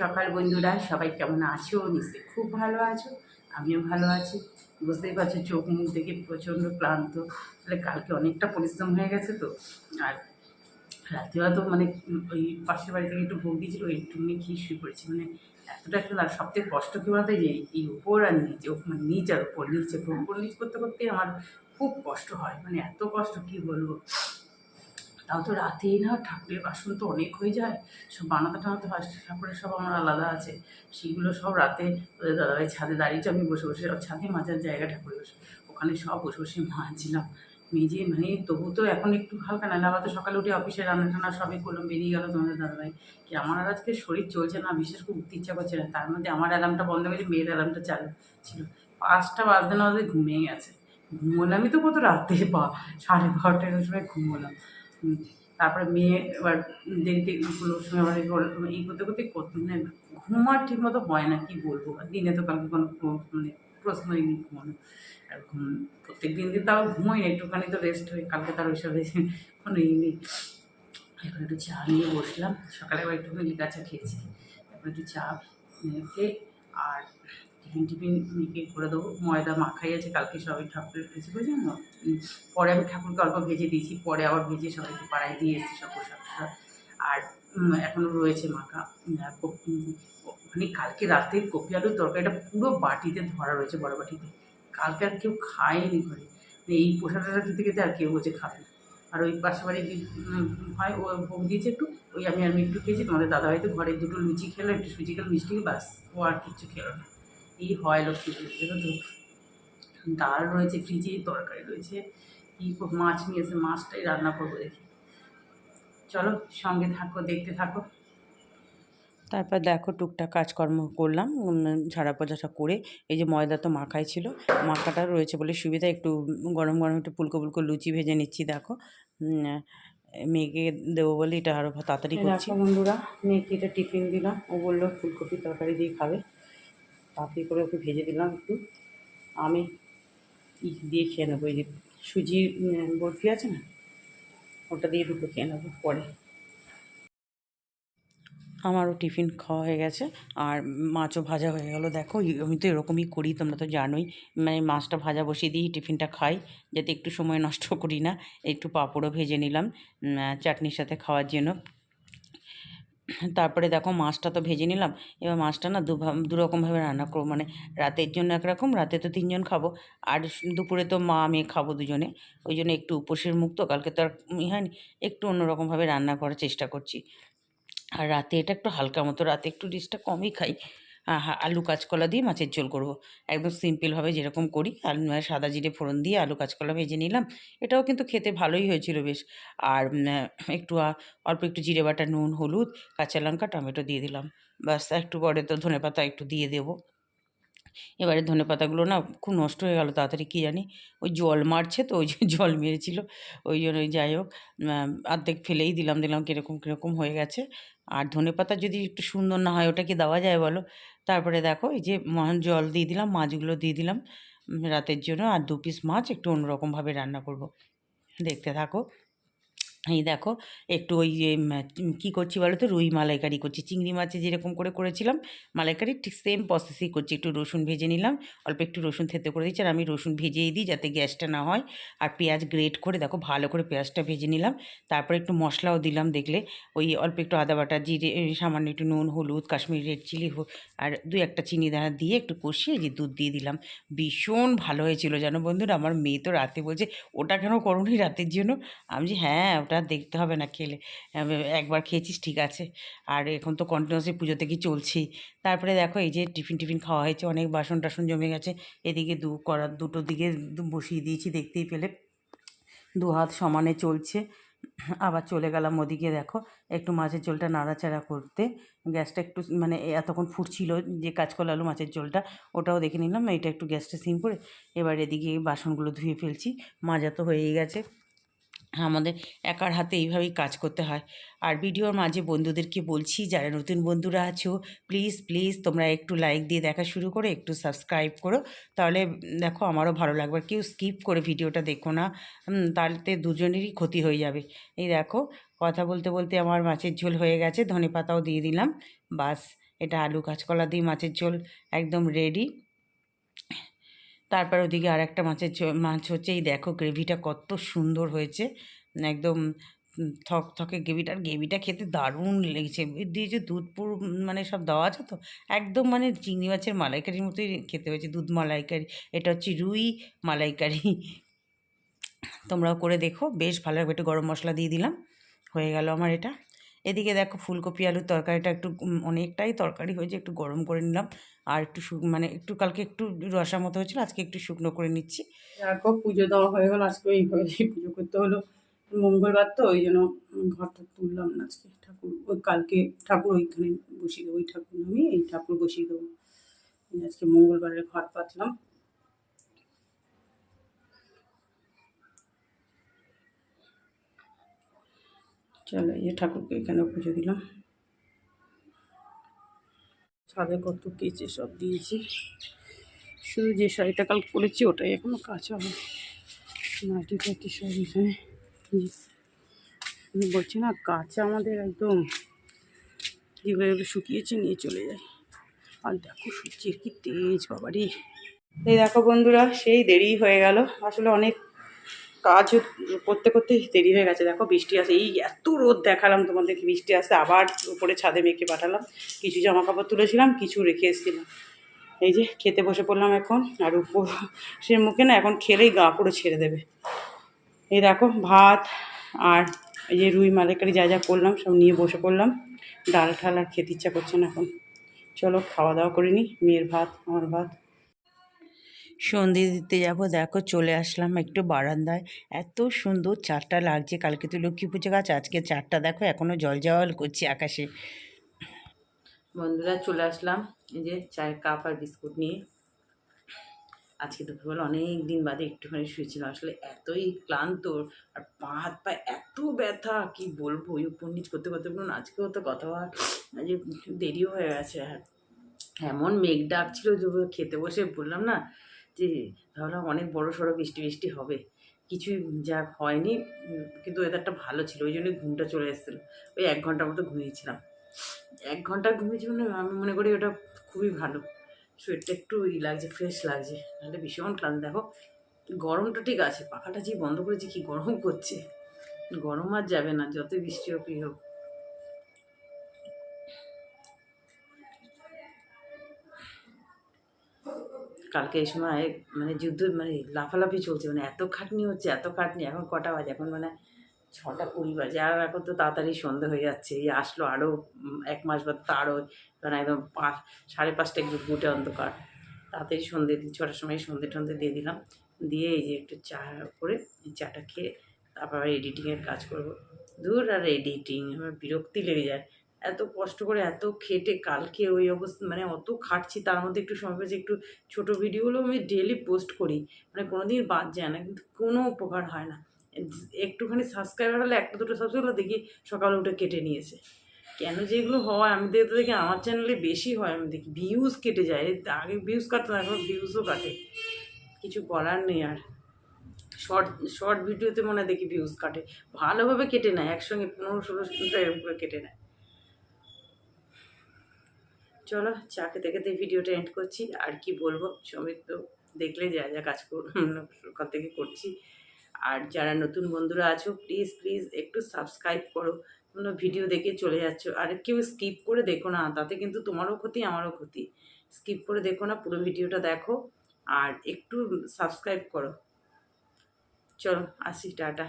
সকাল বন্ধুরা, সবাই কেমন আছো? নিশ্চয়ই খুব ভালো আছো, আমিও ভালো আছি। বুঝতেই পারছ, চোখ মুখ দেখে প্রচণ্ড ক্লান্ত। তাহলে কালকে অনেকটা পরিশ্রম হয়ে গেছে তো। আর রাত্রিবেলা তো মানে ওই পাশের বাড়ি থেকে একটু ভোগ দিয়েছিল একটুখানি খেয়ে শুয়ে পড়েছি? মানে এতটা একটা আর সবথেকে কষ্ট কী বলতে, যে এই উপর আর নিচে মানে নিচ আর উপর নিচে উপর নিচ করতে করতে আমার খুব কষ্ট হয়। মানে এত কষ্ট, কী বলব? তাও তো রাতেই না, ঠাকুরের বাসন তো অনেক হয়ে যায়। সব বানাতে টানাতে হয়, ঠাকুরের সব আমার আলাদা আছে। সেগুলো সব রাতে ওদের দাদাভাই ছাদে দাঁড়িয়েছে আমি বসে বসে ছাদে মাজার জায়গা ঠাকুরের বসে ওখানে সব বসে বসে মাজছিলাম মেজে মানে তবু তো এখন একটু হালকা, নাহলে আবার তো সকালে উঠে অফিসে রান্না টান্না সবই করলাম, বেরিয়ে গেল তোমাদের দাদাভাই। কি আমার আর আজকে শরীর চলছে না, বিশেষ করে উঠতে ইচ্ছা করছে না। তার মধ্যে আমার অ্যালার্মটা বন্ধ হয়েছে মেয়ের অ্যালার্মটা চালু ছিল। পাঁচটা বাজতে না বাজতে ঘুমিয়ে গেছে। ঘুমোলামই তো কত রাতে পা সাড়ে বারোটার সময় ঘুমোলাম। তারপরে মেয়ে এবার দেরিতে ওর সঙ্গে আবার এই করতে করতে কত মানে ঘুম আর ঠিক মতো হয় না, কি বলব? দিনে তো কালকে কোনো মানে প্রশ্নই নেই ঘুমানো। আর ঘুম প্রত্যেক দিন দিন তাও ঘুমোই না, একটুখানি তো রেস্ট হয়ে কালকে তার ওইসব এসে কোনো ই নেই। এখন একটু চা নিয়ে বসলাম, সকালে আবার একটুখানি লিকা খেয়েছি। এখন একটু চা খেয়ে আর টিফিন মেয়েকে করে দেবো। ময়দা মাখাই আছে, কালকে সবাই ঠাকুরের বুঝলেন না পরে আমি ঠাকুরকে অল্প ভেজে দিয়েছি, পরে আবার ভেজে সবাইকে পাড়ায় দিয়ে এসেছি সব প্রসাদ টসাদ। আর এখনও রয়েছে মাখা মানে কালকে রাতের কপি আলুর তরকারিটা পুরো বাটিতে ধরা রয়েছে বড় বাটিতে। কালকে আর কেউ খায়নি ঘরে। মানে এই পোষাটা খেতে খেতে আর কেউ বলছে খাবে না। আর ওই পাশে বাড়ি হয়, ও ভোগ দিয়েছে একটু, ওই আমি আমি একটু খেয়েছি, তোমাদের দাদা হয়তো ঘরে দুটো লুচি খেলো, একটু সুজি খেলো, মিষ্টি ব্যাস, ও আর কিচ্ছু খেলো না। এই হয় লক্ষ্মী পুজো জানো তো ডাল রয়েছে ফ্রিজে তরকারি রয়েছে কী মাছ নিয়ে এসে মাছটাই রান্না করব দেখি। চলো সঙ্গে থাকো দেখতে থাকো। তারপর দেখো টুকটাক কাজকর্ম করলাম ঝাড়া পোছাটা করে এই যে ময়দা তো মাখাই ছিল মাখাটা রয়েছে বলে সুবিধা একটু গরম গরম একটু ফুলকো ফুলকো লুচি ভেজে নিচ্ছি দেখো। মেয়েকে দেবো বলে এটা আরও তাড়াতাড়ি করছি। বন্ধুরা মেয়েকে এটা টিফিন দিলাম ও বলল ফুলকপি তরকারি দিয়ে খাবে। তাড়াতাড়ি করে ওকে ভেজে দিলাম একটু। আমি ই দিয়ে খেয়ে নেব, এই যে সুজি বরফি আছে না? ওটা দিয়ে দুটো খেয়ে নেব পরে। আমারও টিফিন খাওয়া হয়ে গেছে, আর মাছও ভাজা হয়ে গেল। দেখো আমি তো এরকমই করি, তোমরা তো জানোই। মানে মাছটা ভাজা বসিয়ে দিই টিফিনটা খাই, যাতে একটু সময় নষ্ট করি না। একটু পাঁপড়ও ভেজে নিলাম চাটনির সাথে খাওয়ার জন্য। তারপরে দেখো মাছটা তো ভেজে নিলাম। এবার মাছটা না দুরকমভাবে রান্না করব। মানে রাতের জন্য একরকম, রাতে তো তিনজন খাব। আর দুপুরে তো মা, আমি খাব দুজনে। ওই জন্য একটু উপোসের মুক্ত। কালকে তো আর হয়নি একটু অন্যরকমভাবে রান্না করার চেষ্টা করছি। আর রাতে এটা একটু হালকা মতো, রাতে একটু ডিশটা কমই খাই। আলু কাঁচকলা দিয়ে মাছের ঝোল করব। একদম সিম্পলভাবে যেরকম করি। আর সাদা জিরে ফোড়ন দিয়ে আলু কাঁচকলা ভেজে নিলাম। এটাও কিন্তু খেতে ভালোই হয়েছিল বেশ। আর একটু অল্প একটু জিরে বাটা, নুন, হলুদ, কাঁচা লঙ্কা, টমেটো দিয়ে দিলাম। ব্যাস, একটু পরে তো ধনে পাতা একটু দিয়ে দেবো। এবারে ধনে পাতাগুলো না খুব নষ্ট হয়ে গেল তাড়াতাড়ি, কী জানি? ওই জল মারছে তো, ওই জল মেরেছিল। ওই জন্য ওই যাই হোক অর্ধেক ফেলেই দিলাম দিলাম কীরকম কীরকম হয়ে গেছে। আর ধনে পাতা যদি একটু সুন্দর না হয় ওটা কি দেওয়া যায় বলো? তারপরে দেখো এই যে জল দিয়ে দিলাম, মাছগুলো দিয়ে দিলাম রাতের জন্য। আর দু পিস মাছ একটু অন্যরকমভাবে রান্না করব। দেখতে থাকো। এই দেখো, একটু ওই যে কী করছি বলো তো? রুই মালাইকারি করছি। চিংড়ি মাছে যেরকম করে করেছিলাম, মালাইকারি ঠিক সেম প্রসেসই করছি। একটু রসুন ভেজে নিলাম, অল্প একটু রসুন থেতে করে দিচ্ছি, আর আমি রসুন ভেজেই দিই যাতে গ্যাসটা না হয়। আর পেঁয়াজ গ্রেট করে দেখো, ভালো করে পেঁয়াজটা ভেজে নিলাম। তারপরে একটু মশলাও দিলাম দেখলে, ওই অল্প একটু আদা বাটা জিরে সামান্য একটু নুন, হলুদ, কাশ্মীরি রেড চিলি আর দুই একটা চিনি দানা দিয়ে একটু কষিয়ে যে দুধ দিয়ে দিলাম। ভীষণ ভালো হয়েছিল জানো বন্ধুরা। আমার মেয়ে তো রাতে বলছে, ওটা কেন করোনি রাতের জন্য? আমি যে হ্যাঁ ওটা আর দেখতে হবে না খেলে। একবার খেয়েছিস, ঠিক আছে। আর এখন তো কন্টিনিউসলি পুজো থেকে চলছেই। তারপরে দেখো এই যে টিফিন টিফিন খাওয়া হয়েছে, অনেক বাসন টাসন জমে গেছে। এদিকে দু করার দুটো দিকে বসিয়ে দিয়েছি দেখতেই পেলে। দু হাত সমানে চলছে। আবার চলে গেলাম ওদিকে দেখো, একটু মাছের ঝোলটা নাড়াচাড়া করতে। গ্যাসটা একটু মানে এতক্ষণ ফুটছিল যে কাঁচকলা আলু মাছের ঝোলটা, ওটাও দেখে নিলাম। এটা একটু গ্যাসটা সিম করে এবার এদিকে বাসনগুলো ধুয়ে ফেলছি। মাজা তো হয়েই গেছে। আমাদের একার হাতে এইভাবেই কাজ করতে হয়। আর ভিডিওর মাঝে বন্ধুদেরকে বলছি, যারা নতুন বন্ধুরা আছো প্লিজ প্লিজ তোমরা একটু লাইক দিয়ে দেখা শুরু করো, একটু সাবস্ক্রাইব করো। তাহলে দেখো আমারও ভালো লাগবে। কেউ স্কিপ করে ভিডিওটা দেখো না। তাহলে দুজনেরই ক্ষতি হয়ে যাবে। এই দেখো, কথা বলতে বলতে আমার মাছের ঝোল হয়ে গেছে, ধনে পাতাও দিয়ে দিলাম। বাস, এটা আলু কাঁচকলা দিয়ে মাছের ঝোল একদম রেডি তারপর ওদিকে আর একটা মাছের মাছ হচ্ছে এই দেখো গ্রেভিটা কত সুন্দর হয়েছে। একদম থক থকে গ্রেভিটা, আর গ্রেভিটা খেতে দারুণ লেগেছে। দিয়ে যে দুধ পুর মানে সব দেওয়া আছে তো? একদম মানে চিংড়ি মাছের মালাইকারির মতোই খেতে হয়েছে। দুধ মালাইকারি, এটা হচ্ছে রুই মালাইকারি। তোমরাও করে দেখো, বেশ ভালো একটু গরম মশলা দিয়ে দিলাম, হয়ে গেল আমার এটা। এদিকে দেখো ফুলকপি, আলুর তরকারিটা একটু অনেকটাই তরকারি হয়েছে, একটু গরম করে নিলাম। আর একটু মানে একটু, কালকে একটু রসা মতো হয়েছিল, আজকে একটু শুকনো করে নিচ্ছি। দেখো, পুজো দেওয়া হয়ে গেল, আজকে হয়ে পুজো করতে হলো। মঙ্গলবার তো, ওই জন্য ঘরটা তুললাম না আজকে। ঠাকুর, ওই কালকে ঠাকুর ওইখানে বসিয়ে দেবো, ওই ঠাকুর আমি এই ঠাকুর বসিয়ে দেবো। আজকে মঙ্গলবারের ঘর পাতলাম। চলো এই ঠাকুরকে এখানে পুজো দিলাম। ছাদে কত কেচে সব দিয়েছি। শুধু যে শাড়িটা কাল পরেছি, ওটাই এখনও কাঁচা হয় মাটি টাটি সব এখানে? বলছি না, কাঁচা আমাদের একদম যেগুলো শুকিয়েছে, নিয়ে চলে যায় আর দেখো সূর্যের কি তেজ, বাবারি। এই দেখো বন্ধুরা, সেই দেরি হয়ে গেল। আসলে অনেক কাজ করতে করতে দেরি হয়ে গেছে। দেখো বৃষ্টি আসে, এই এত রোদ দেখালাম তোমাদেরকে, বৃষ্টি আসতে আবার উপরে ছাদে মেখে পাঠালাম। কিছু জামা কাপড় তুলেছিলাম, কিছু রেখে এসেছিলাম। এই যে খেতে বসে পড়লাম এখন, আর উপর সে মুখে না এখন খেলেই গা পুরো ছেড়ে দেবে। এই দেখো ভাত আর এই যে রুই মালেকারি যা যা করলাম, সব নিয়ে বসে পড়লাম। ডাল ঠাল আর খেতে ইচ্ছা করছে না এখন। চলো খাওয়া দাওয়া করে নিই, মেয়ের ভাত, আমার ভাত। সন্ধে দিতে যাব। দেখো চলে আসলাম একটু বারান্দায়। এত সুন্দর চারটা লাগছে। কালকে তো লক্ষ্মী পুজো গাছ, আজকে চারটা। দেখো এখনও জল জল করছে আকাশে। বন্ধুরা চলে আসলাম। এই যে চায়ের কাপ আর বিস্কুট নিয়ে। আজকে দুপুরবেলা অনেক দিন বাদে একটুখানি শুয়েছিলাম। আসলে এতই ক্লান্ত। আর পা হাত পা এত ব্যথা। কি বলব? ওই উপর নিচ করতে করতে বলুন আজকেও তো কথা যে দেরিও হয়ে গেছে। এমন মেঘ ডাকছিল যে খেতে বসে বললাম না ভাবলাম অনেক বড় সড়ো বৃষ্টি বৃষ্টি হবে। কিছুই যা হয়নি, কিন্তু ওয়েদারটা ভালো ছিল, ওই জন্যই ঘুমটা চলে এসেছিল। ওই এক ঘণ্টার মতো ঘুমিয়েছিলাম। এক ঘণ্টা ঘুমিয়েছি মানে আমি মনে করি ওটা খুবই ভালো। শরীরটা একটু ই লাগছে ফ্রেশ লাগছে, নাহলে ভীষণ ক্লান্ত। দেখো, গরমটা ঠিক আছে, পাখাটা যে বন্ধ করেছি, কি গরম করছে? গরম আর যাবে না, যতই বৃষ্টি হোক হোক। কালকে এই সময় মানে যুদ্ধ মানে লাফালাফি চলছে মানে এত খাটনি হচ্ছে, এত খাটনি, এখন কটা বাজে? এখন মানে ছটা কুড়ি বাজে, আর এখন তো তাড়াতাড়ি সন্ধে হয়ে যাচ্ছে, এই আসলো আরও এক মাস বাদ তো আরও মানে একদম পাঁচ, সাড়ে পাঁচটা একটু গুটে অন্ধকার। তাড়াতাড়ি সন্ধে দিই ছটার সময় সন্ধে টন্ধে দিয়ে দিলাম, দিয়ে এই যে একটু চা করে চাটা খেয়ে তারপর আবার এডিটিংয়ের কাজ করব। দূর আর এডিটিং আমার বিরক্তি লেগে যায়। এত কষ্ট করে, এত খেটে কালকে ওই অবস্থা মানে অত খাটছি, তার মধ্যে একটু সময় পেয়েছি, একটু ছোটো ভিডিওগুলো আমি ডেলি পোস্ট করি। মানে কোনো দিন বাদ যায় না, কিন্তু কোনো উপকার হয় না। একটুখানি সাবস্ক্রাইবার হলে একটা দুটো সাবস্ক্রাইবার দেখি সকালে উঠে কেটে নিয়েছে। কেন যে এগুলো হয়, আমি দেখতে দেখি আমার চ্যানেলে বেশি হয়, আমি দেখি ভিউজ কেটে যায়। আগে ভিউজ কাটতো না এখন ভিউজও কাটে। কিছু করার নেই আর। শর্ট শর্ট ভিডিওতে মনে দেখি ভিউজ কাটে। ভালোভাবে কেটে নেয়, একসঙ্গে পনেরো ষোলোটা এরকম করে কেটে নেয়। চলো চা খেতে খেতে ভিডিওটা এন্ড করছি। আর কি বলব? সমিত তো দেখলে যা যা কাজ কর থেকে করছি। আর যারা নতুন বন্ধুরা আছো প্লিজ প্লিজ একটু সাবস্ক্রাইব করো। তোমরা ভিডিও দেখে চলে যাচ্ছ। আর কেউ স্কিপ করে দেখো না, তাতে কিন্তু তোমারও ক্ষতি, আমারও ক্ষতি। স্কিপ করে দেখো না, পুরো ভিডিওটা দেখো। আর একটু সাবস্ক্রাইব করো। চলো, আসি, টাটা।